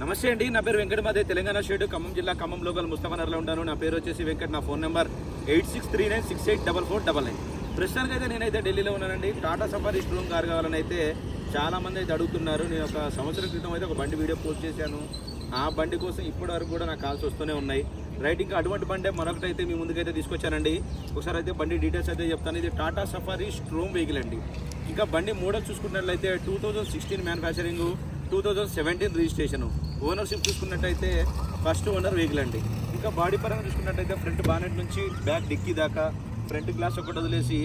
నమస్తే అండి నా పేరు వెంకట మాదే తెలంగాణ స్టేట్ ఖమ్మం జిల్లా ఖమ్మం లోకల్ ముస్తఫానగర్లో ఉంటాను నా పేరు వచ్చేసి వెంకట్ నా phone number eight six three nine six eight double four double nine. ప్రస్తుతానికి అయితే నేనైతే ఢిల్లీలో ఉన్నానండి. టాటా సఫారీ స్ట్రూమ్ కార్ కావాలని అయితే చాలా మంది అయితే అడుగుతున్నారు. నేను ఒక సంవత్సరం క్రితం అయితే ఒక బండి వీడియో పోస్ట్ చేశాను. ఆ బండి కోసం ఇప్పటి వరకు కూడా నాకు కాల్స్ వస్తూనే ఉన్నాయి. రైట్ ఇంకా అటువంటి బండే మరొకటి అయితే మీ ముందుకైతే తీసుకొచ్చానండి. ఒకసారి అయితే బండి డీటెయిల్స్ అయితే చెప్తాను. ఇది టాటా సఫారీ స్ట్రోమ్ వెహికల్ అండి. ఇంకా బండి మోడల్ చూసుకున్నట్లయితే two thousand sixteen manufacturing. Two thousand seventeen registration. Ownership చూసుకున్నట్టయితే ఫస్ట్ ఓనర్ వెహికల్ అండి. ఇంకా బాడీ పరంగా చూసుకున్నట్టయితే ఫ్రంట్ బానెట్ నుంచి బ్యాక్ డిక్కీ దాకా ఫ్రంట్ గ్లాస్ ఒకటి వదిలేసి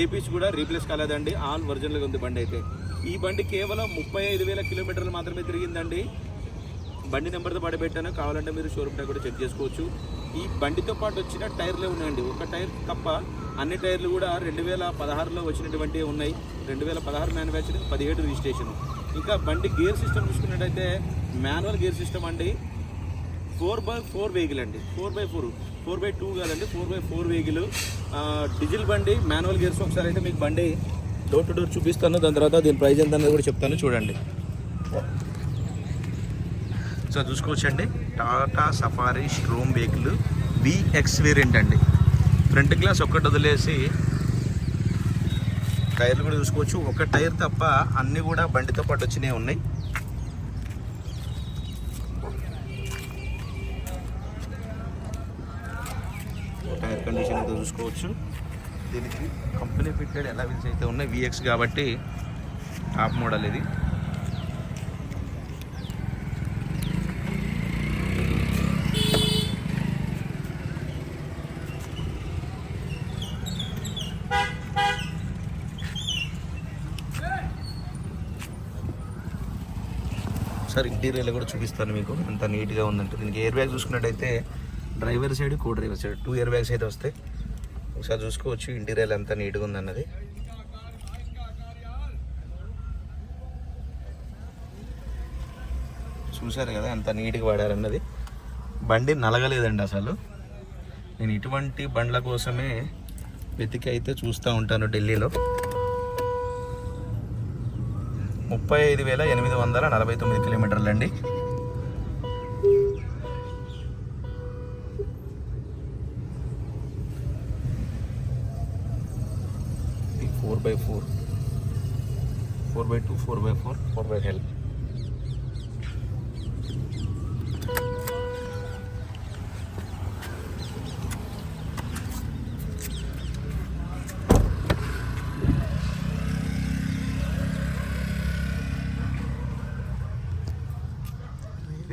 ఏపీస్ కూడా రీప్లేస్ కాలేదండి. ఆల్ ఒరిజినల్గా ఉంది బండి అయితే. ఈ బండి కేవలం ముప్పై ఐదు వేల కిలోమీటర్లు మాత్రమే తిరిగిందండి. బండి నెంబర్తో పాటు పెట్టాను కావాలంటే మీరు షోరూమ్ టైర్ కూడా చెక్ చేసుకోవచ్చు. ఈ బండితో పాటు వచ్చిన టైర్లే ఉన్నాయండి? ఒక టైర్ తప్ప అన్ని టైర్లు కూడా రెండు వేల పదహారులో వచ్చినటువంటివి ఉన్నాయి. రెండు వేల పదహారు మ్యానుఫ్యాక్చరింగ్ పదిహేడు రిజిస్ట్రేషన్. ఇంకా బండి గేర్ సిస్టమ్ చూసుకున్నట్టయితే మాన్యువల్ గేర్ సిస్టమ్ అండి. ఫోర్ బై ఫోర్ వెహికల్ అండి. Four by four. Four by two కాదండి four by four vehicle. Diesel బండి మాన్యువల్ గేర్స్ ఒకసారి అయితే మీకు బండి డోర్ టు డోర్ చూపిస్తాను. దాని తర్వాత దీని ప్రైస్ ఎంత అనేది కూడా చెప్తాను. చూడండి. సో చూసుకోవచ్చండి. Tata Safari Storme vehicle VX variant అండి. ఫ్రంట్ గ్లాస్ ఒక్కటి వదిలేసి టైర్లు కూడా చూసుకోవచ్చు. ఒక టైర్ తప్ప అన్నీ కూడా బండితో పాటు వచ్చినాయి ఉన్నాయి. టైర్ కండిషన్ అయితే చూసుకోవచ్చు. దీనికి కంపెనీ ఫిట్టెడ్ ఎలా వీల్స్ అయితే ఉన్నాయి విఎక్స్ కాబట్టి టాప్ మోడల్ ఇది. ఒకసారి ఇంటీరియర్ కూడా చూపిస్తాను మీకు. ఎంత నీట్గా ఉందంటే. దీనికి ఎయిర్ బ్యాగ్ చూసుకున్నట్టయితే driver side co driver side two air bags అయితే వస్తాయి. ఒకసారి చూసుకోవచ్చు ఇంటీరియర్ ఎంత నీట్గా ఉందన్నది. చూశారు కదా ఎంత నీట్గా వాడారన్నది. బండి నలగలేదండి అసలు. నేను ఇటువంటి బండ్ల కోసమే వెతికి అయితే చూస్తూ ఉంటాను ఢిల్లీలో. ముప్పై ఐదు వేల ఎనిమిది వందల నలభై తొమ్మిది కిలోమీటర్లు అండి. Four by four four by two four by four four by hell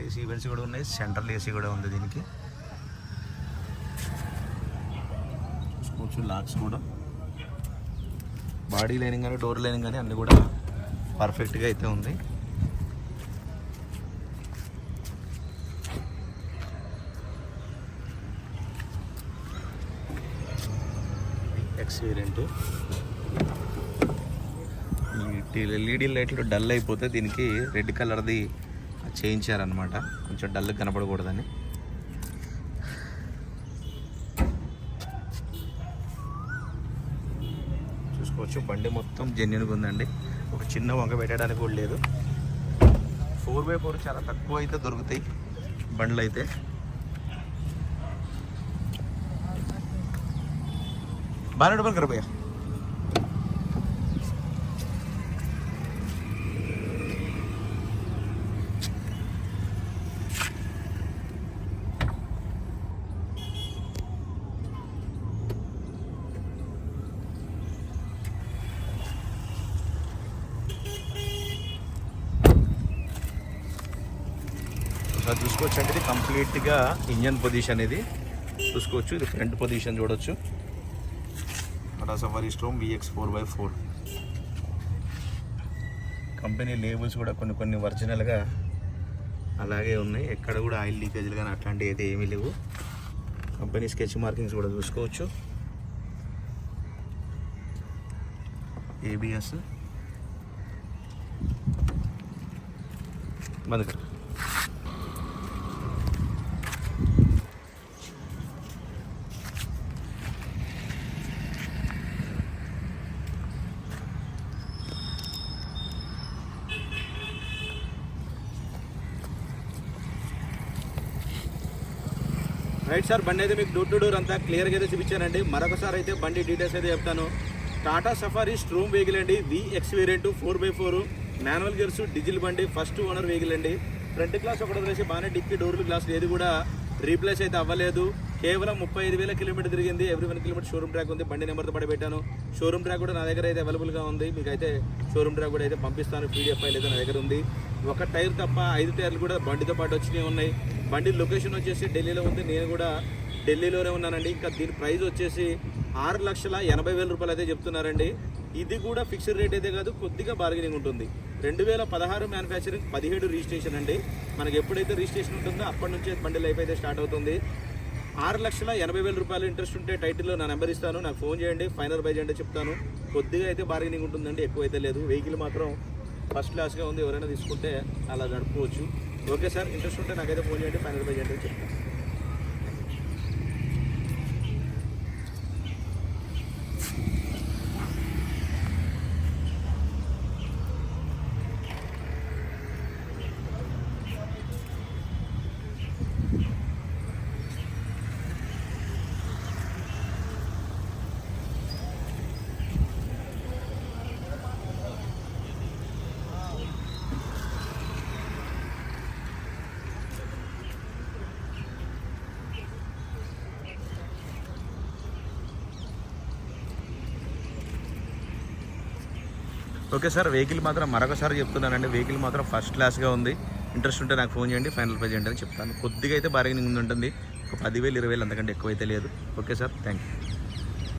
AC events కూడా ఉన్నాయి. సెంట్రల్ ఏసీ కూడా ఉంది దీనికి. చూసుకోవచ్చు లాక్స్ కూడా. బాడీ లైనింగ్ కానీ డోర్ లైనింగ్ కానీ అన్నీ కూడా పర్ఫెక్ట్గా అయితే ఉంది. ఎక్స్ ఈ ఎల్ఈడి లైట్లు డల్ అయిపోతే దీనికి రెడ్ కలర్ది చేయించారనమాట కొంచెం డల్గా కనపడకూడదని. చూసుకోవచ్చు బండి మొత్తం జెన్యున్గా ఉందండి. ఒక చిన్న వంక పెట్టడానికి కూడా లేదు. ఫోర్ బై ఫోర్ చాలా తక్కువ అయితే దొరుకుతాయి బండ్లు అయితే బాగా డబ్బులు కరబోయా చూసుకోవచ్చు అంటే ఇది కంప్లీట్గా ఇంజన్ పొజిషన్ ఇది. చూసుకోవచ్చు ఇది ఫ్రంట్ పొజిషన్ చూడొచ్చు. Tata Safari Storme VX four by four company labels కూడా కొన్ని కొన్ని ఒరిజినల్గా అలాగే ఉన్నాయి. ఎక్కడ కూడా ఆయిల్ లీకేజ్లు కానీ అట్లాంటివి అయితే ఏమీ లేవు. కంపెనీ స్కెచ్ మార్కింగ్స్ కూడా చూసుకోవచ్చు. ఏబిఎస్ బంద్ రైట్ సార్ బండి అయితే మీకు డోర్ టు డోర్ అంతా క్లియర్గా అయితే చూపించానండి. మరొకసారి అయితే బండి డీటెయిల్స్ అయితే చెప్తాను. టాటా సఫారీ స్ట్రోమ్ వెహికల్ అండి. VX variant four by four manual gears diesel బండి ఫస్ట్ ఓనర్ వెహికల్ అండి. ఫ్రంట్ గ్లాస్ ఒకటి వదిలేసి బాగానే డిక్కి డోర్లు గ్లాస్ ఏది కూడా రీప్లేస్ అయితే అవ్వలేదు. కేవలం ముప్పై ఐదు వేల కిలోమీటర్ తిరిగింది. Every one kilometre showroom track ఉంది. బండి నెంబర్తో పడి పెట్టాను. షోరూమ్ ట్రాక్ కూడా నా దగ్గర అయితే అవైలబుల్గా ఉంది. మీకు అయితే షోరూమ్ ట్రాక్ కూడా అయితే పంపిస్తాను. పీడిఎఫ్ ఫైల్ అయితే నా దగ్గర ఉంది. ఒక టైర్ తప్ప ఐదు టైర్లు కూడా బండితో పాటు వచ్చినాయి ఉన్నాయి. బండి లొకేషన్ వచ్చేసి ఢిల్లీలో ఉంది. నేను కూడా ఢిల్లీలోనే ఉన్నానండి. ఇంకా దీని ప్రైస్ వచ్చేసి ఆరు లక్షల ఎనభై వేల రూపాయలు అయితే చెప్తున్నారండి. ఇది కూడా ఫిక్స్డ్ రేట్ అయితే కాదు కొద్దిగా బార్గెనింగ్ ఉంటుంది. రెండు వేల పదహారు మ్యానుఫ్యాక్చరింగ్ పదిహేడు రిజిస్ట్రేషన్ అండి. మనకి ఎప్పుడైతే రిజిస్ట్రేషన్ ఉంటుందో అప్పటి నుంచే బండి లైఫ్ అయితే స్టార్ట్ అవుతుంది. ఆరు లక్షల ఎనభై వేల రూపాయలు ఇంట్రెస్ట్ ఉంటే టైటిల్లో నా నెంబర్ ఇస్తాను. నాకు ఫోన్ చేయండి ఫైనల్ బై చేయండి చెప్తాను. కొద్దిగా అయితే బార్గెనింగ్ ఉంటుందండి ఎక్కువ అయితే లేదు. వెహికల్ మాత్రం ఫస్ట్ క్లాస్గా ఉంది. ఎవరైనా తీసుకుంటే అలా నడుపుకోవచ్చు. ఓకే సార్ ఇంట్రెస్ట్ ఉంటే నాకైతే ఫోన్ చేయండి ఫైనల్ పే చేయండి చెప్తాను ఓకే సార్ వెహికల్ మాత్రం మరొకసారి చెప్తున్నానండి. వెహికల్ మాత్రం ఫస్ట్ క్లాస్గా ఉంది. ఇంట్రెస్ట్ ఉంటే నాకు ఫోన్ చేయండి ఫైనల్ ప్రైజ్ చేయండి అని చెప్తాను. కొద్దిగా అయితే బార్గెనింగ్ ఉంటుంది ఒక పదివేలు ఇరవై వేలు అంతకంటే ఎక్కువ అయితే లేదు. Okay sir thank you